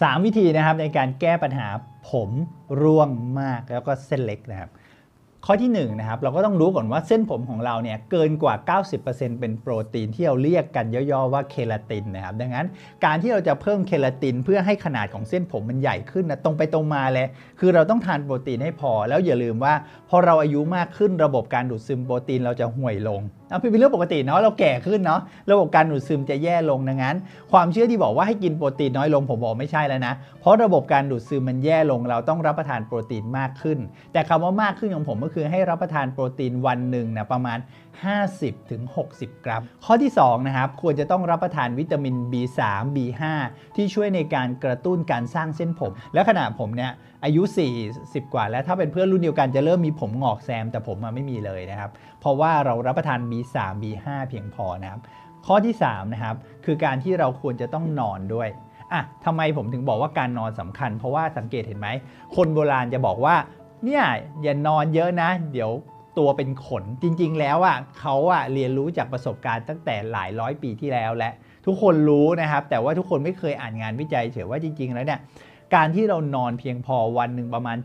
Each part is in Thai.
3 วิธีนะครับในการแก้ปัญหาผมร่วงมากแล้วก็เส้นเล็กนะครับ ข้อที่1นงนะครับเราก็ต้องรู้ก่อนว่าเส้นผมของเราเนี่ยเกินกว่า 90%เป็นโปรตีนที่เราเรียกกันย่อๆว่าเคลาตินนะครับดังนั้นการที่เราจะเพิ่มเคลาตินเพื่อให้ขนาดของเส้นผมมันใหญ่ขึ้นนะตรงไปตรงมาเลยคือเราต้องทานโปรตีนให้พอ แล้วอย่าลืมว่า พอเราอายุมากขึ้นระบบการดูดซึมโปรตีนเราจะห่วยลงเอาเป็นเรื่องปกติเนาะเราแก่ขึ้นเนาะระบบการดูดซึมจะแย่ลงดังนั้น ความเชื่อที่บอกว่าให้กินโปรตีนน้อยลงผมบอกไม่ใช่แล้วนะเพราะระบบการดูดซึมมันแย่ลงเราต้องรับประทานโปรตีนมากขึ้น แต่คำว่ามากขึ้นของผมก็คือให้รับประทานโปรตีนวันหนึ่งนะประมาณ 50-60ถึง60 กรัม ข้อที่2นะครับควรจะต้องรับประทานวิตามิน B3 B5 ที่ช่วยในการกระตุ้นการสร้างเส้นผม และขณะผมเนี่ยอายุ 40 กว่า แล้วถ้าเป็นเพื่อนรุ่นเดียวกันจะเริ่มมีผมงอกแซม แต่ผมมาไม่มีเลยนะครับ เพราะว่าเรารับประทาน B3 B5 เพียงพอนะครับ ข้อที่3นะครับคือการที่เราควรจะต้องนอนด้วยอะทำไมผมถึงบอกว่าการนอนสำคัญ เพราะว่าสังเกตเห็นไหม คนโบราณจะบอกว่า เนี่ยอย่านอนเยอะนะ เดี๋ยวตัวเป็นขนจริง ๆ แล้วอะเขาอะเรียนรู้จากประสบการณ์ตั้งแต่หลายร้อยปีที่แล้วและทุกคนรู้นะครับ แต่ว่าทุกคนไม่เคยอ่านงานวิจัยเฉยว่าจริง ๆ แล้วเนี่ยการที่เรานอนเพียงพอวันหนึ่งประมาณ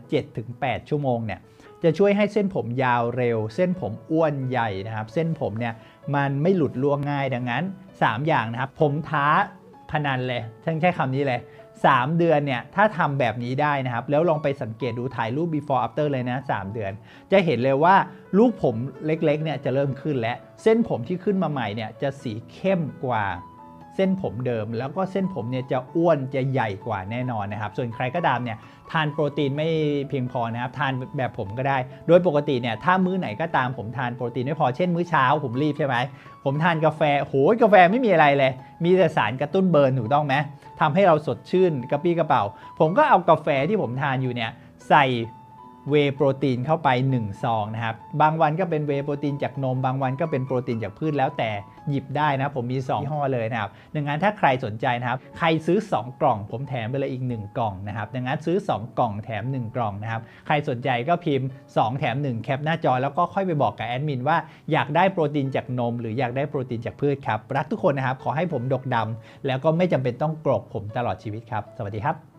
7-8 ชั่วโมงเนี่ยจะช่วยให้เส้นผมยาวเร็ว เส้นผมอ้วนใหญ่นะครับ เส้นผมเนี่ยมันไม่หลุดร่วงง่ายดังนั้น 3 อย่างนะครับ ผมท้าพนันเลยฉันใช้คำนี้เลย 3 เดือนเนี่ยถ้าทำแบบนี้ได้นะครับ แล้วลองไปสังเกตดูถ่ายรูป before after เลยนะ 3 เดือน จะเห็นเลยว่าลูกผมเล็กๆเนี่ยจะเริ่มขึ้นและเส้นผมที่ขึ้นมาใหม่เนี่ยจะสีเข้มกว่า เส้นผมเดิม แล้วก็เส้นผมเนี่ยจะอ้วนจะใหญ่กว่าแน่นอนนะครับ ส่วนใครก็ตามเนี่ยทานโปรตีนไม่เพียงพอนะครับทานแบบผมก็ได้ โดยปกติเนี่ยถ้ามื้อไหนก็ตามผมทานโปรตีนไม่พอเช่น มื้อเช้าผมรีบใช่ไหมผมทานกาแฟโหยกาแฟไม่มีอะไรเลย มีแต่สารกระตุ้นเบิร์นถูกต้องไหมทำให้เราสดชื่นกระปี้กระเป๋า ผมก็เอากาแฟที่ผมทานอยู่เนี่ยใส่ เวโปรตีนเข้าไป1ซองนะครับ บางวันก็เป็นเวโปรตีนจากนม บางวันก็เป็นโปรตีนจากพืชแล้วแต่หยิบได้นะ ผมมี2ยี่ห้อเลยนะครับดังนั้นถ้าใครสนใจนะครับ ใครซื้อ 2 กล่อง ผมแถมไปเลยอีก 1 กล่องนะครับดังนั้นซื้อ 2 กล่องแถม 1 กล่องนะครับ ใครสนใจก็พิมพ์ 2 แถม 1 แคปหน้าจอแล้วก็ค่อยไปบอกกับแอดมินว่าอยากได้โปรตีนจากนม หรืออยากได้โปรตีนจากพืชครับรักทุกคนนะครับขอให้ผมดกดำแล้วก็ไม่จำเป็นต้องกรอกผมตลอดชีวิตครับ สวัสดีครับ